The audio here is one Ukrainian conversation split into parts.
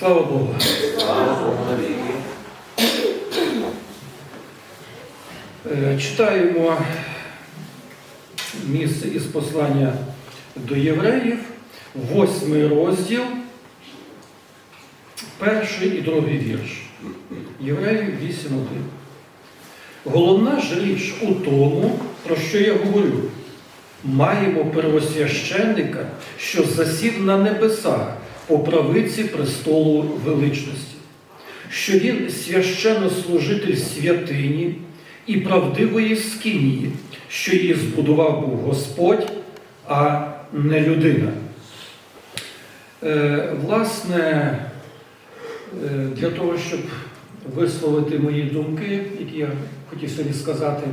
Слава Богу. Слава Богу. Е, Читаємо місце із послання до євреїв, восьмий розділ, перший і другий вірш. Євреїв 8.1. Головна ж річ у тому, про що я говорю. Маємо первосвященника, що засів на небесах по правиці престолу величності, що він священнослужитель святині і правдивої скині, що її збудував був Господь, а не людина. Е, власне, е, для того, щоб висловити мої думки, які я хотів сьогодні сказати,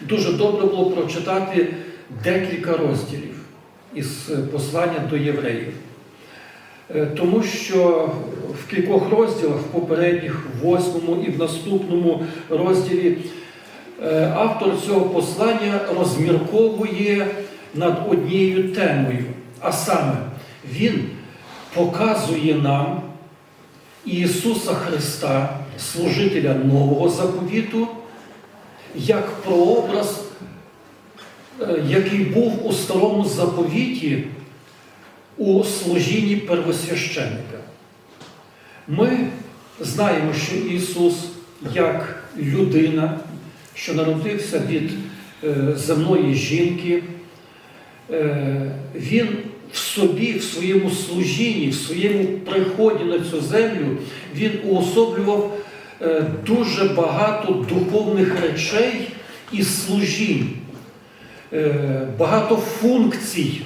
дуже добре було прочитати декілька розділів із послання до євреїв. Е, Тому що в кількох розділах, в попередніх, в восьмому і в наступному розділі, е, автор цього послання розмірковує над однією темою. А саме, він показує нам Ісуса Христа, служителя Нового заповіту, як прообраз, е, який був у старому заповіті у служінні первосвященника. Ми знаємо, що Ісус, як людина, що народився від е, земної жінки, е, Він в собі, в своєму служінні, в своєму приході на цю землю, Він уособлював е, дуже багато духовних речей і служінь, багато функцій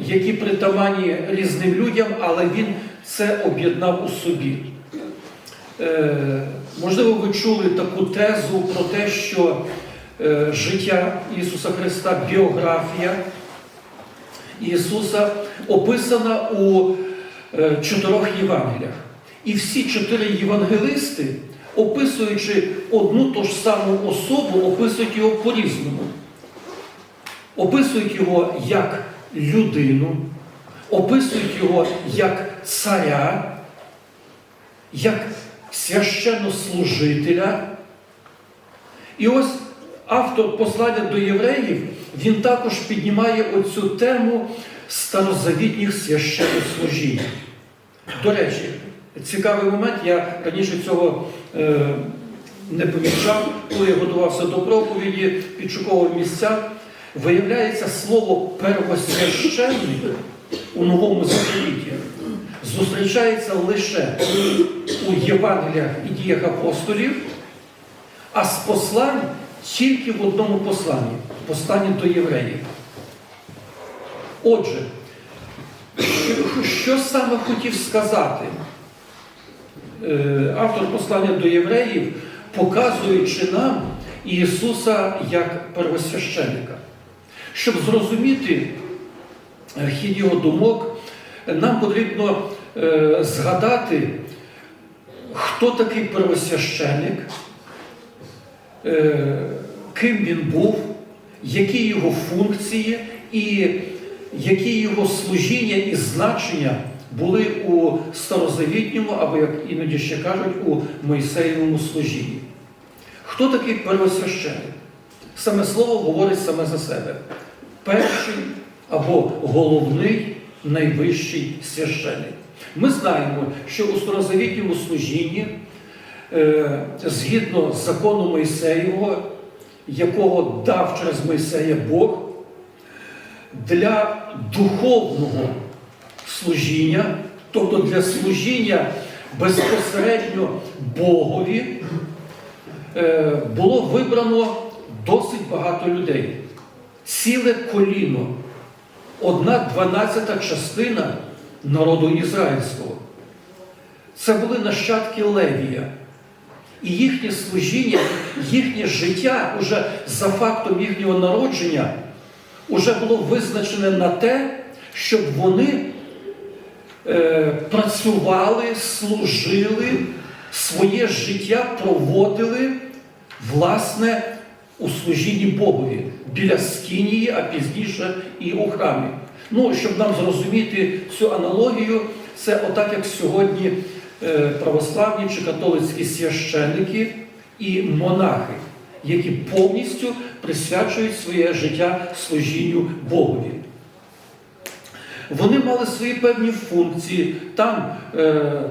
які притаманні різним людям, але він це об'єднав у собі. Е, Можливо, ви чули таку тезу про те, що е, життя Ісуса Христа, біографія Ісуса описана у е, чотирьох Євангеліях. І всі чотири євангелисти, описуючи одну ту ж саму особу, описують його по-різному. Описують його як людину, описують його як царя, як священнослужителя. І ось автор послання до євреїв, він також піднімає оцю тему старозавітніх священнослужінь. До речі, цікавий момент, я раніше цього е, не помічав, коли я готувався до проповіді, підшуковував місця. Виявляється, слово первосвященник у новому заповіті зустрічається лише у Євангеліях і діях апостолів, а з послань тільки в одному посланні посланні до євреїв. Отже, що, саме хотів сказати е, автор послання до євреїв, показуючи нам Ісуса як первосвященника? Щоб зрозуміти хід його думок, нам потрібно е, згадати, хто такий первосвященник, е, ким він був, які його функції і які його служіння і значення були у старозавітньому, або, як іноді ще кажуть, у Мойсеєвому служінні. Хто такий первосвященник? Саме слово говорить саме за себе. Перший або головний найвищий священник. Ми знаємо, що у старозавітньому служінні, е, згідно з закону Мойсеєвого, якого дав через Мойсея Бог, для духовного служіння, тобто для служіння безпосередньо Богові, е, було вибрано досить багато людей. Ціле коліно, одна дванадцята частина народу ізраїльського. Це були нащадки Левія. І їхнє служіння, їхнє життя уже за фактом їхнього народження уже було визначене на те, щоб вони е, працювали, служили, своє життя проводили, власне, у служінні Богові біля Скинії, а пізніше і у храмі. Ну, щоб нам зрозуміти цю аналогію, це отак, як сьогодні е, православні чи католицькі священики і монахи, які повністю присвячують своє життя служінню Богові. Вони мали свої певні функції. Там е,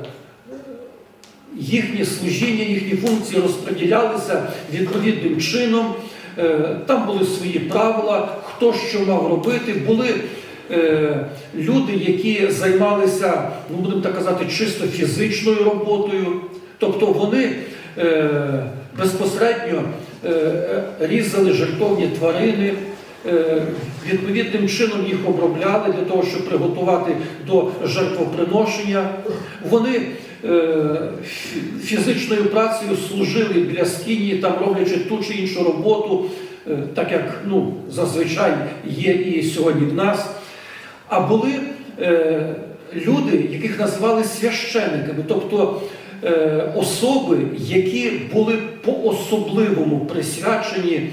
їхні служіння, їхні функції розподілялися відповідним чином. Е, Там були свої правила, хто що мав робити. Були е, люди, які займалися, ну будемо так казати, чисто фізичною роботою. Тобто вони е, безпосередньо різали жертовні тварини. Відповідним чином їх обробляли для того, щоб приготувати до жертвоприношення. Вони фізичною працею служили для скині, там роблячи ту чи іншу роботу, е, так як ну, зазвичай є і сьогодні в нас. А були е, люди, яких називали священиками, тобто е, особи, які були по-особливому присвячені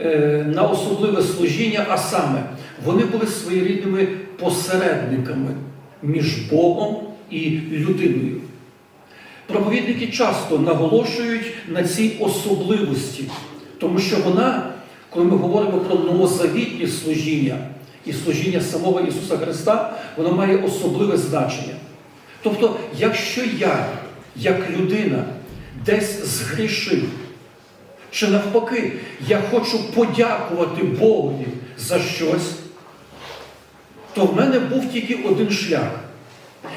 е, на особливе служіння, а саме вони були своєрідними посередниками між Богом і людиною. Проповідники часто наголошують на цій особливості, тому що вона, коли ми говоримо про новозавітнє служіння і служіння самого Ісуса Христа, воно має особливе значення. Тобто, якщо я, як людина, десь згрішив, чи навпаки, я хочу подякувати Богові за щось, то в мене був тільки один шлях.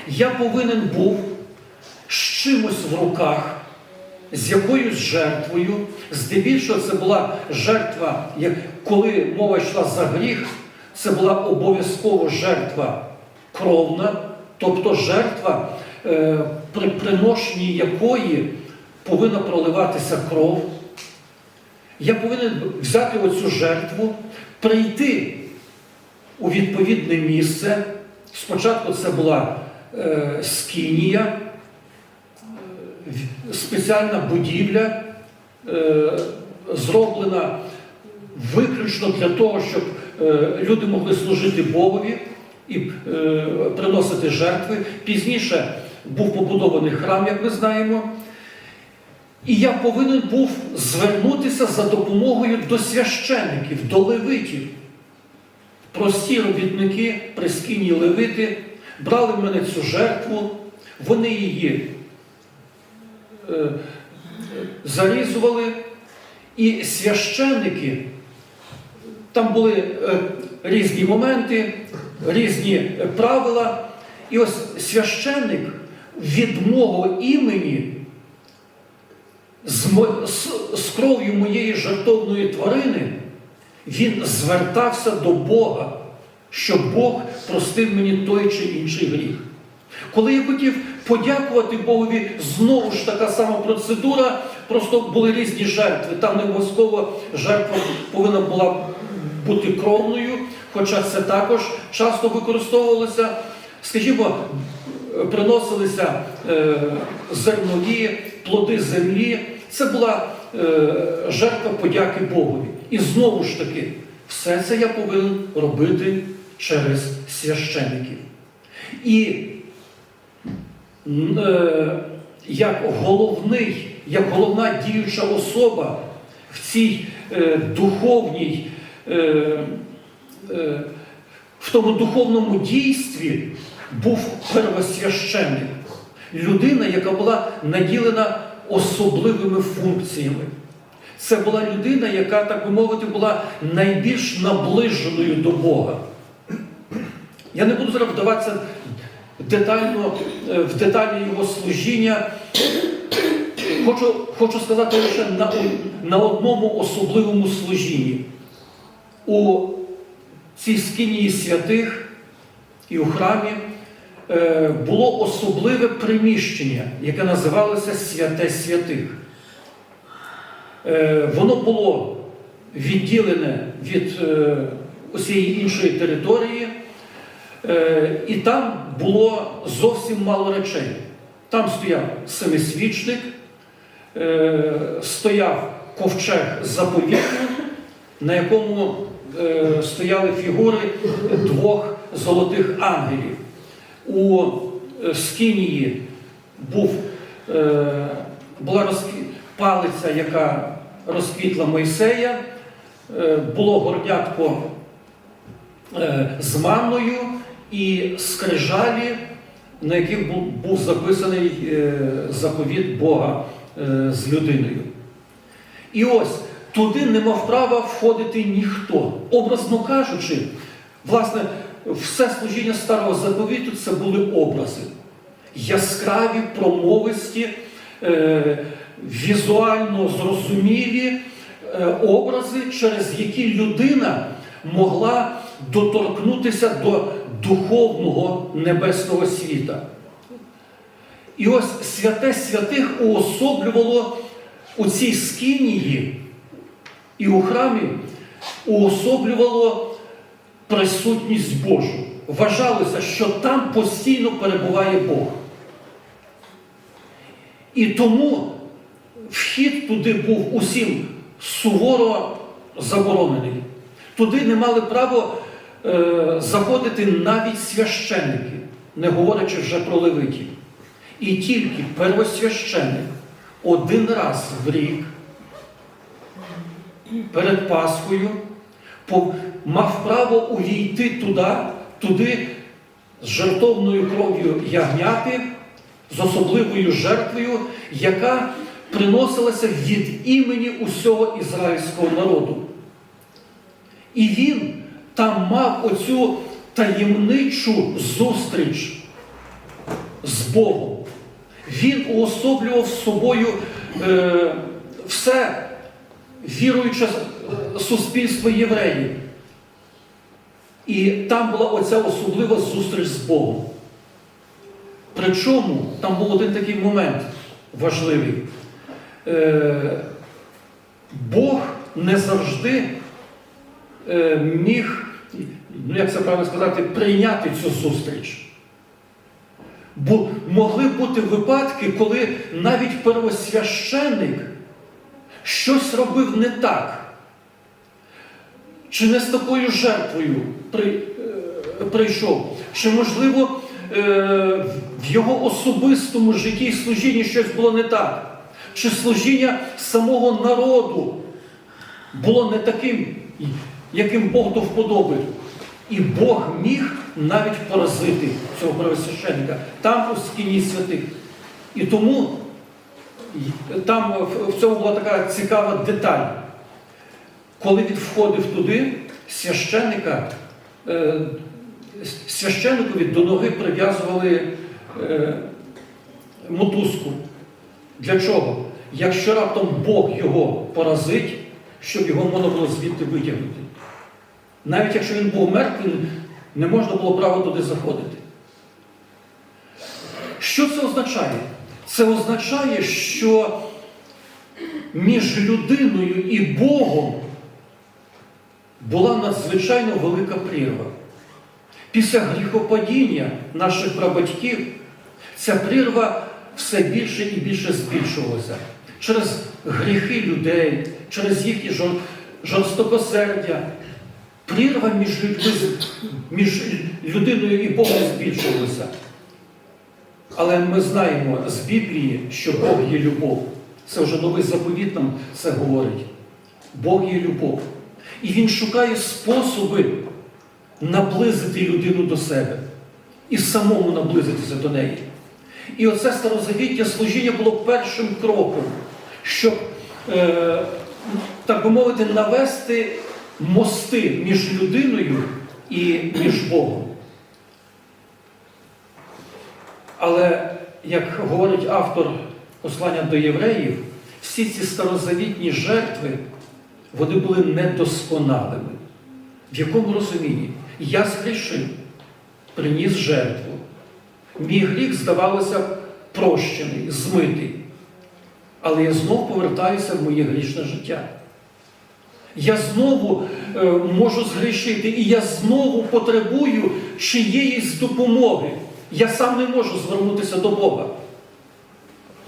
Я повинен був з чимось в руках, з якоюсь жертвою. Здебільшого це була жертва, коли мова йшла за гріх, це була обов'язково жертва кровна, тобто жертва, е, при приношенні якої повинна проливатися кров. Я повинен взяти оцю жертву, прийти у відповідне місце. Спочатку це була е, скинія, спеціальна будівля, е, зроблена виключно для того, щоб е, люди могли служити Богові і е, приносити жертви. Пізніше був побудований храм, як ми знаємо. І я повинен був звернутися за допомогою до священиків, до левитів. Прості робітники, прискінні левити, брали в мене цю жертву, вони її зарізували, і священники, там були е, різні моменти, різні е, правила. І ось священник від мого імені з, з кров'ю моєї жертовної тварини він звертався до Бога, щоб Бог простив мені той чи інший гріх. Коли я хотів подякувати Богові, знову ж така сама процедура, просто були різні жертви. Там не обов'язково жертва повинна була бути кровною, хоча це також часто використовувалося. Скажімо, приносилися е, зернові, плоди землі. Це була е, жертва подяки Богові. І знову ж таки, все це я повинен робити через священиків. І як головний, як головна діюча особа в цій е, духовній, е, е, в тому духовному дійстві був первосвященник, людина, яка була наділена особливими функціями. Це була людина, яка, так би мовити, була найбільш наближеною до Бога. Я не буду зараз вдаватися детально е, в деталі його служіння. Хочу, хочу сказати лише на, на одному особливому служінні. У цій скинії святих і у храмі е, було особливе приміщення, яке називалося Святе Святих. Е, Воно було відділене від усієї іншої території, і там було зовсім мало речей. Там стояв семисвічник, е, стояв ковчег заповіту, на якому е, стояли фігури двох золотих ангелів. У е, Скинії був, е, була розкві... палиця, яка розквітла Мойсея, е, було горнятко е, з манною і скрижалі, на яких був, записаний е, заповіт Бога е, з людиною. І ось туди не мав права входити ніхто. Образно кажучи, власне, все служіння старого заповіту це були образи. Яскраві, промовисті, е, візуально зрозумілі образи, через які людина могла доторкнутися до духовного небесного світа. І ось святе святих уособлювало у цій скинії і у храмі уособлювало присутність Божу. Вважалося, що там постійно перебуває Бог. І тому вхід туди був усім суворо заборонений. Туди не мали право е, заходити навіть священники, не говорячи вже про левитів. І тільки первосвященник один раз в рік перед Пасхою мав право увійти туди, туди з жертовною кров'ю ягняти, з особливою жертвою, яка приносилася від імені усього ізраїльського народу. І він там мав оцю таємничу зустріч з Богом. Він уособлював собою е, все віруюче суспільство євреїв. І там була оця особлива зустріч з Богом. Причому там був один такий момент важливий. Е, Бог не завжди міг, ну як це правильно сказати, прийняти цю зустріч. Бо могли бути випадки, коли навіть первосвященник щось робив не так. Чи не з такою жертвою при, е, прийшов, чи, можливо, е, в його особистому житті і служінні щось було не так, чи служіння самого народу було не таким, яким Бог до вподоби. І Бог міг навіть поразити цього первосвященника там у скіні святих. І тому там в- в цьому була така цікава деталь. Коли він входив туди, священника, е, священникові до ноги прив'язували е, мотузку. Для чого? Якщо раптом Бог його поразить, щоб його можна було звідти витягнути. Навіть якщо він був мертвий, не можна було право туди заходити. Що це означає? Це означає, що між людиною і Богом була надзвичайно велика прірва. Після гріхопадіння наших прабатьків ця прірва все більше і більше збільшувалася. Через гріхи людей, через їхні жорстокосердя. Прірва між людьми, між людиною і Богом збільшувалася. Але ми знаємо з Біблії, що Бог є любов. Це вже новий заповіт нам це говорить. Бог є любов. І Він шукає способи наблизити людину до себе і самому наблизитися до неї. І оце старозавіття служіння було першим кроком, щоб, е, так би мовити, навести мости між людиною і між Богом. Але, як говорить автор послання до євреїв, всі ці старозавітні жертви вони були недосконалими. В якому розумінні? Я згрішив, приніс жертву. Мій гріх, здавалося, прощений, змитий. Але я знов повертаюся в моє грішне життя. Я знову е, можу згрішити, і я знову потребую чиєїсь допомоги. Я сам не можу звернутися до Бога.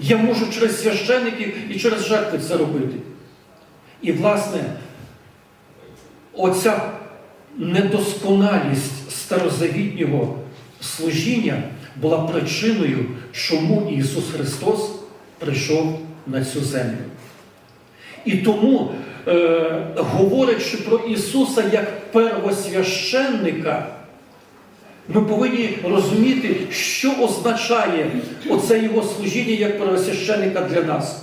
Я можу через священиків і через жертви це робити. І, власне, оця недосконалість старозавітнього служіння, була причиною, чому Ісус Христос прийшов на цю землю. І тому, е, говорячи про Ісуса як первосвященника, ми повинні розуміти, що означає оце Його служіння як первосвященника для нас.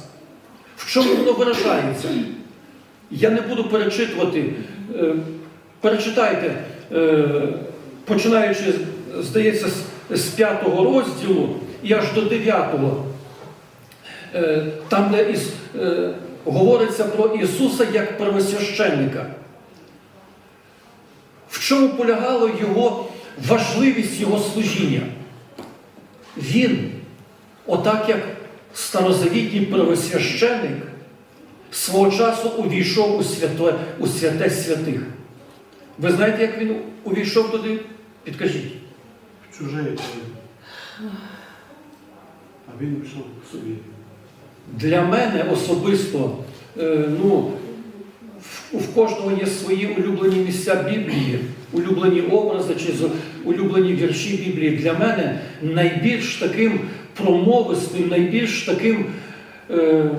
В чому воно виражається? Я не буду перечитувати. Е, Перечитайте, е, починаючи, здається, з- з п'ятого розділу і аж до дев'ятого. Е, Там, де із, е, говориться про Ісуса як первосвященника. В чому полягала його важливість Його служіння? Він, отак як старозавітній первосвященик, свого часу увійшов у святе, у святе святих. Ви знаєте, як він увійшов туди? Підкажіть. в тіло. А він пішов собі. Для мене особисто, е, ну, в, кожного є свої улюблені місця Біблії, улюблені образи чи улюблені вірші Біблії. Для мене найбільш таким промовистим, найбільш таким е,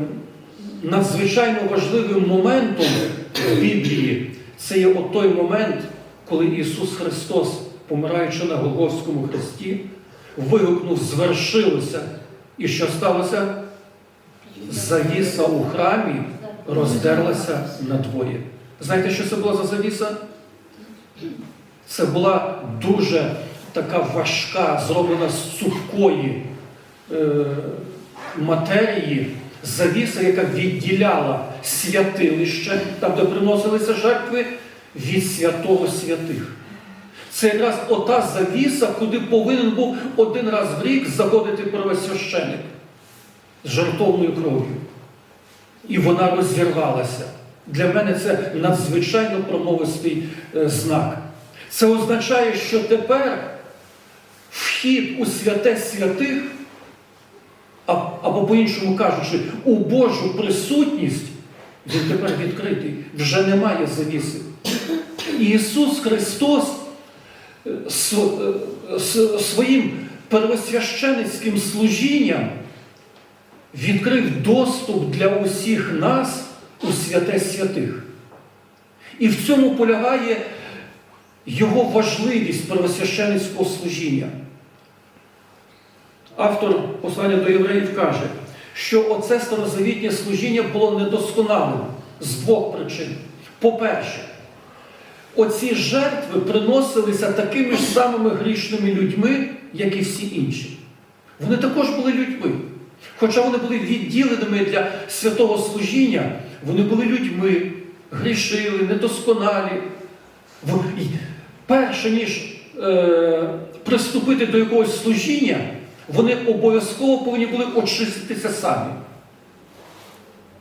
надзвичайно важливим моментом в Біблії це є от той момент, коли Ісус Христос, помираючи на Голгофському хресті, вигукнув звершилося. І що сталося? Завіса у храмі роздерлася надвоє. Знаєте, що це була за завіса? Це була дуже така важка, зроблена з цупкої е, матерії, завіса, яка відділяла святилище, там, де приносилися жертви, від святого святих. Це якраз ота завіса, куди повинен був один раз в рік заходити первосвященик з жертовною кров'ю. І вона розірвалася. Для мене це надзвичайно промовистий е, знак. Це означає, що тепер вхід у святе святих, або по-іншому кажучи, у Божу присутність, він тепер відкритий, вже немає завіси. Ісус Христос е, е, своїм первосвященицьким служінням відкрив доступ для усіх нас у святе святих. І в цьому полягає його важливість первосвященицького служіння. Автор послання до євреїв каже, що оце старозавітнє служіння було недосконалим з двох причин. По-перше, оці жертви приносилися такими ж самими грішними людьми, як і всі інші. Вони також були людьми. Хоча вони були відділеними для святого служіння, вони були людьми, грішили, недосконалі. Перше ніж е, приступити до якогось служіння, вони обов'язково повинні були очиститися самі.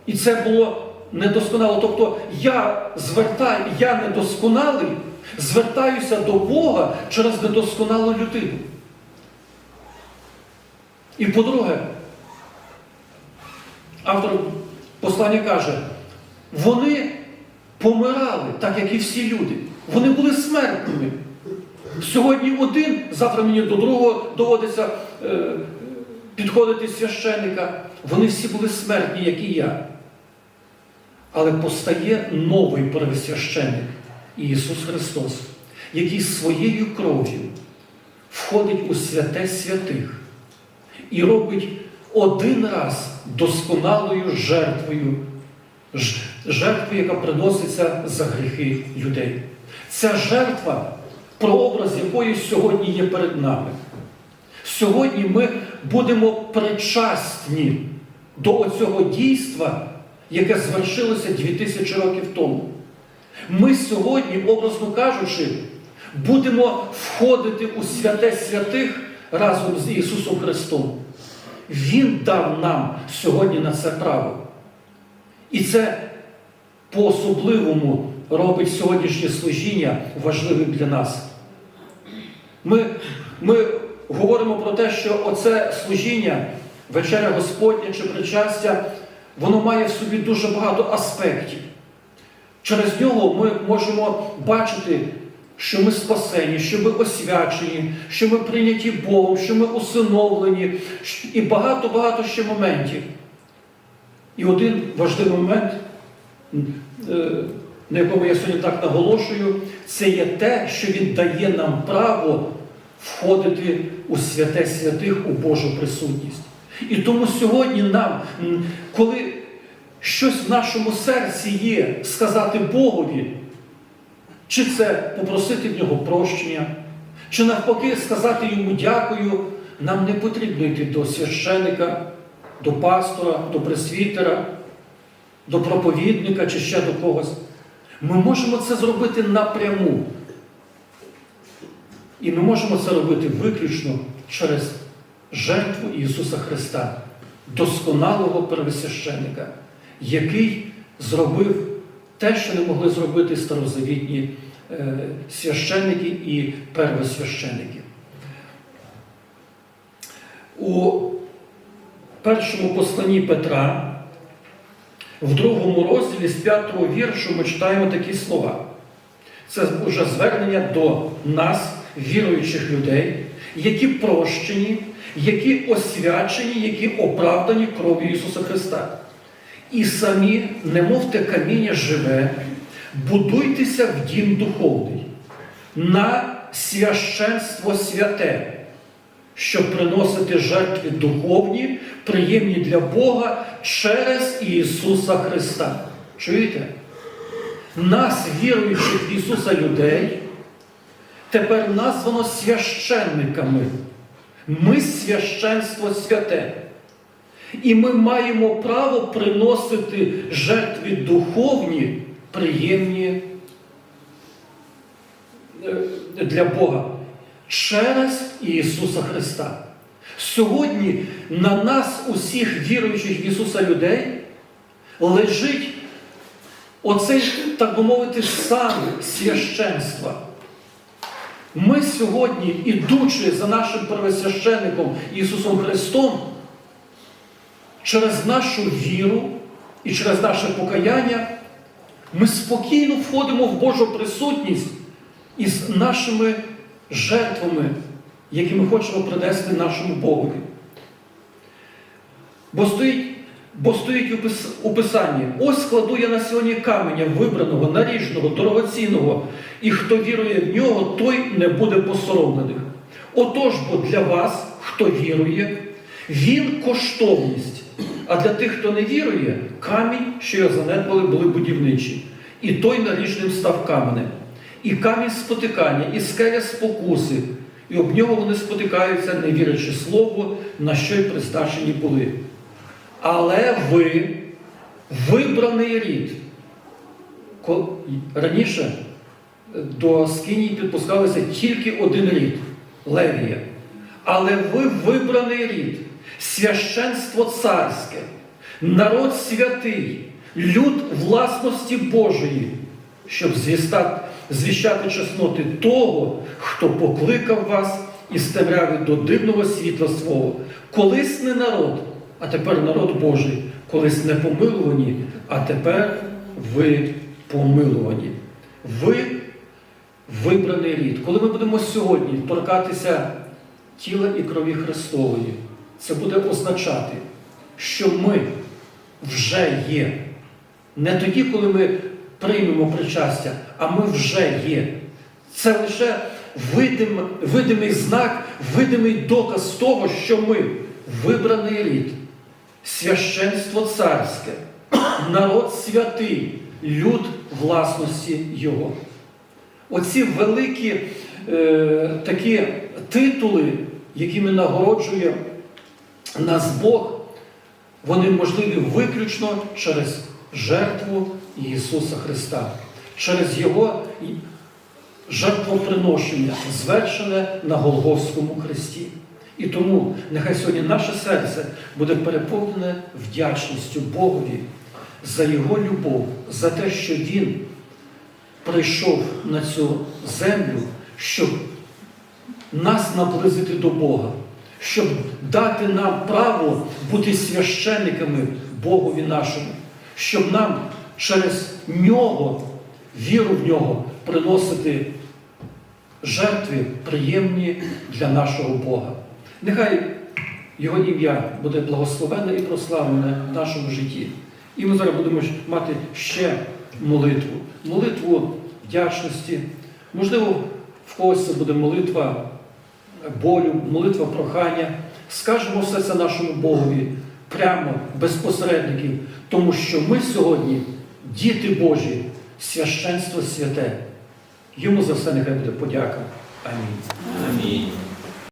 І це було недосконало. Тобто я звертаю, я недосконалий, звертаюся до Бога через недосконалу людину. І по-друге, автор послання каже, вони помирали, так як і всі люди. Вони були смертними. Сьогодні один, завтра мені до другого доводиться е, підходити священника. Вони всі були смертні, як і я. Але постає новий первосвященик Ісус Христос, який своєю кров'ю входить у святе святих і робить один раз досконалою жертвою, жертвою, яка приноситься за гріхи людей. Ця жертва, прообраз якої сьогодні є перед нами. Сьогодні ми будемо причасні до цього дійства, яке звершилося 2000 років тому. Ми сьогодні, образно кажучи, будемо входити у святе святих разом з Ісусом Христом. Він дав нам сьогодні на це право. І це по-особливому робить сьогоднішнє служіння важливим для нас. Ми, ми говоримо про те, що оце служіння, вечеря Господня чи причастя, воно має в собі дуже багато аспектів. Через нього ми можемо бачити що ми спасені, що ми освячені, що ми прийняті Богом, що ми усиновлені, і багато-багато ще моментів. І один важливий момент, е, на якому я сьогодні так наголошую, це є те, що Він дає нам право входити у святе святих, у Божу присутність. І тому сьогодні нам, коли щось в нашому серці є, сказати Богові, чи це попросити в нього прощення, чи навпаки сказати йому дякую, нам не потрібно йти до священика, до пастора, до пресвітера, до проповідника чи ще до когось. Ми можемо це зробити напряму. І ми можемо це робити виключно через жертву Ісуса Христа, досконалого первосвященника, який зробив те, що не могли зробити старозавітні е, священники і первосвященики. У першому посланні Петра, в другому розділі з п'ятого віршу, ми читаємо такі слова. Це вже звернення до нас, віруючих людей, які прощені, які освячені, які оправдані кров'ю Ісуса Христа. І самі, немовте каміння живе, будуйтеся в дім духовний, на священство святе, щоб приносити жертви духовні, приємні для Бога через Ісуса Христа. Чуєте? Нас, віруючих в Ісуса людей, тепер названо священниками. Ми священство святе. І ми маємо право приносити жертви духовні, приємні е, для Бога через Ісуса Христа. Сьогодні на нас, усіх віруючих в Ісуса людей, лежить оцей, так би мовити, сан священства. Ми сьогодні, ідучи за нашим первосвященником Ісусом Христом, через нашу віру і через наше покаяння, ми спокійно входимо в Божу присутність із нашими жертвами, які ми хочемо принести нашому Богові. Бо стоїть, бо стоїть у пис- у Писанні, ось складу я на сьогодні каменя вибраного, наріжного, дорогоцінного, і хто вірує в нього, той не буде посоромлених. Отож, бо для вас, хто вірує, він коштовність. А для тих, хто не вірує, камінь, що його занедбали, були будівничі. І той наріжним став каменем. І камінь спотикання, і скеля спокуси, і об нього вони спотикаються, не вірячи слову, на що й призначені були. Але ви вибраний рід. Раніше до Скинії підпускалося тільки один рід Левія. Але ви вибраний рід, священство царське, народ святий, люд власності Божої, щоб звіста- звіщати чесноти того, хто покликав вас із темряви до дивного світла свого. Колись не народ, а тепер народ Божий, колись не помилувані, а тепер ви помилувані. Ви вибраний рід. Коли ми будемо сьогодні торкатися тіла і крові Христової, це буде означати, що ми вже є. Не тоді, коли ми приймемо причастя, а ми вже є. Це лише видим, видимий знак, видимий доказ того, що ми вибраний рід, священство царське, народ святий, люд власності Його. Оці великі е, такі титули, якими нагороджує нас Бог, вони можливі виключно через жертву Ісуса Христа, через Його жертвоприношення, звершене на Голгофському хресті. І тому нехай сьогодні наше серце буде переповнене вдячністю Богові за Його любов, за те, що Він прийшов на цю землю, щоб нас наблизити до Бога, щоб дати нам право бути священниками Богові нашому, щоб нам через нього, віру в нього, приносити жертви приємні для нашого Бога. Нехай Його ім'я буде благословенне і прославлене в нашому житті. І ми зараз будемо мати ще молитву. Молитву вдячності. Можливо, в когось це буде молитва болю, молитва прохання. Скажемо все це нашому Богові прямо, без посередників, тому що ми сьогодні діти Божі, священство святе. Йому за все нехай буде подяка. Амінь. Амінь.